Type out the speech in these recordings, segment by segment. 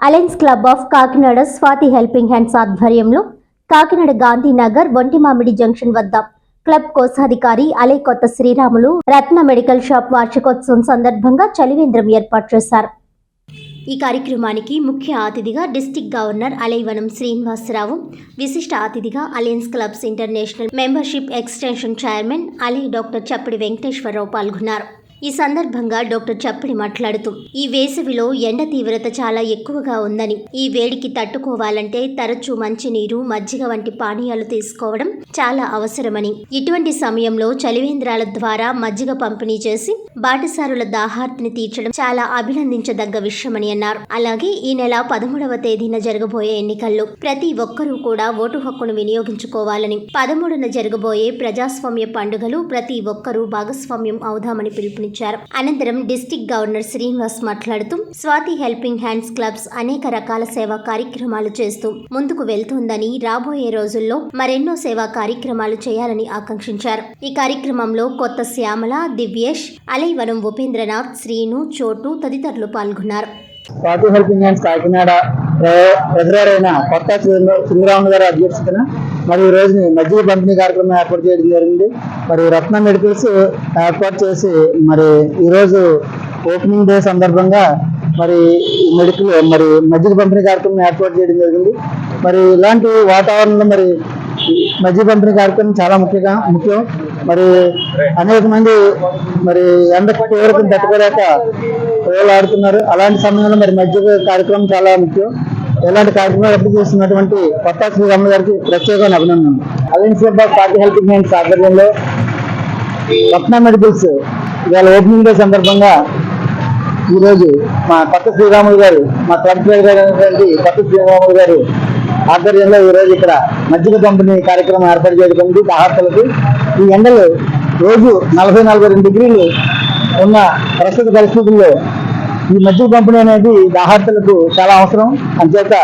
Alliance club of Kakinada Swathi helping hands ఆధ్వర్యంలో Kakinada Gandhinagar Ontimamidi junction వద్ద club కోశాధికారి అలే కొత్త శ్రీరాములు రత్న మెడికల్ షాప్ వార్షికోత్సవం సందర్భంగా చలివేంద్రం ఏర్పాటు చేశారు. ఈ కార్యక్రమానికి ముఖ్య అతిథిగా డిస్టిక్ గవర్నర్ అలైవనం శ్రీనివాసరావు విశిష్ట అతిథిగా Alliance clubs international membership extension chairman Aly doctor Chappadi Venkateswararao పాల్గొన్నారు. ఈ సందర్భంగా డాక్టర్ చప్పడి మాట్లాడుతూ ఈ వేసవిలో ఎండ తీవ్రత చాలా ఎక్కువగా ఉందని ఈ వేడికి తట్టుకోవాలంటే తరచూ మంచినీరు మజ్జిగ వంటి పానీయాలు తీసుకోవడం చాలా అవసరమని ఇటువంటి సమయంలో చలివేంద్రాల ద్వారా మజ్జిగ పంపిణీ చేసి బాటసారుల దాహార్తిని తీర్చడం చాలా అభినందించదగ్గ విషయమని అన్నారు. అలాగే ఈ నెల పదమూడవ తేదీన జరగబోయే ఎన్నికల్లో ప్రతి ఒక్కరూ కూడా ఓటు హక్కును వినియోగించుకోవాలని పదమూడున జరగబోయే ప్రజాస్వామ్య పండుగలు ప్రతి ఒక్కరూ భాగస్వామ్యం అవుదామని పిలుపుని పిలుపునిచ్చారు అనంతరం డిస్టిక్ గవర్నర్ శ్రీనివాస్ మాట్లాడుతూ స్వాతి హెల్పింగ్ హ్యాండ్స్ క్లబ్స్ అనేక రకాల సేవా కార్యక్రమాలు చేస్తూ ముందుకు వెళ్తోందని రాబోయే రోజుల్లో మరెన్నో సేవా కార్యక్రమాలు చేయాలని ఆకాంక్షించారు. ఈ కార్యక్రమంలో కొత్త శ్యామల దివ్యేష్ అలైవనం ఉపేంద్రనాథ్ శ్రీను చోటు తదితరులు పాల్గొన్నారు. Party helping hands Kakinada treasurer అయిన కొత్త సింగరామన్ గారి అధ్యక్షతన మరి ఈ రోజుని మజ్జిగ పంపిణీ కార్యక్రమం ఏర్పాటు చేయడం జరిగింది. మరి రత్న మెడికల్స్ ఏర్పాటు చేసి మరి ఈరోజు ఓపెనింగ్ డే సందర్భంగా మరి మెడికల్ మరి మజ్జిగ పంపిణీ కార్యక్రమం ఏర్పాటు చేయడం జరిగింది. మరి ఇలాంటి వాతావరణంలో మరి మజ్జిగ పంపిణీ కార్యక్రమం చాలా ముఖ్యంగా ముఖ్యం. మరి అనేక మంది మరి ఎండకు తీవ్రతను తట్టుకోలేక ఆడుతున్నారు. అలాంటి సమయంలో మరి మధ్య కార్యక్రమం చాలా ముఖ్యం. ఇలాంటి కార్యక్రమాలు రద్దు చేస్తున్నటువంటి కొత్త అమ్మ గారికి ప్రత్యేకమైన అభినందనలు. Alliance club party helping hands ఆధ్వర్యంలో రత్న మెడికల్స్ ఇవాళ ఓపెనింగ్ డే సందర్భంగా ఈరోజు మా కొత్త శ్రీరాములు గారు మా క్లబ్ ప్లేయర్ అయినటువంటి కొత్త శ్రీరాములు గారు ఆధ్వర్యంలో ఈ రోజు ఇక్కడ మజ్జిగ పంపిణీ కార్యక్రమం ఏర్పాటు చేయడం దాహార్తలకు ఈ ఎండలు రోజు నలభై నలభై రెండు డిగ్రీలు ఉన్న ప్రస్తుత పరిస్థితుల్లో ఈ మధ్య పంపిణీ అనేది దాహార్థులకు చాలా అవసరం. అంచేత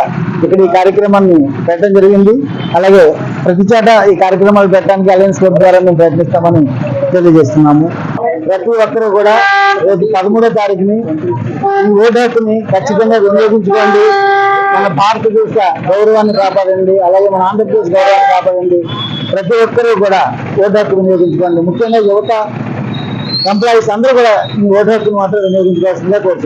ఇక్కడ ఈ కార్యక్రమాన్ని పెట్టడం జరిగింది. అలాగే ప్రతి చోట ఈ కార్యక్రమాలు పెట్టడానికి అలయన్స్ క్లబ్ ద్వారా మేము ప్రయత్నిస్తామని తెలియజేస్తున్నాము. ప్రతి ఒక్కరూ కూడా రేపు పదమూడో తారీఖుని ఈ ఓటు హక్కుని ఖచ్చితంగా వినియోగించుకోండి. మన భారతదేశ గౌరవాన్ని కాపాడండి. అలాగే మన ఆంధ్రప్రదేశ్ గౌరవాన్ని కాపాడండి. ప్రతి ఒక్కరూ కూడా ఓటు హక్కు వినియోగించుకోండి. ముఖ్యంగా యువత ఎంప్లాయీస్ అందరూ కూడా ఈ ఓటు హక్కును మాత్రం వినియోగించుకోవాల్సిందే కోరుతున్నాను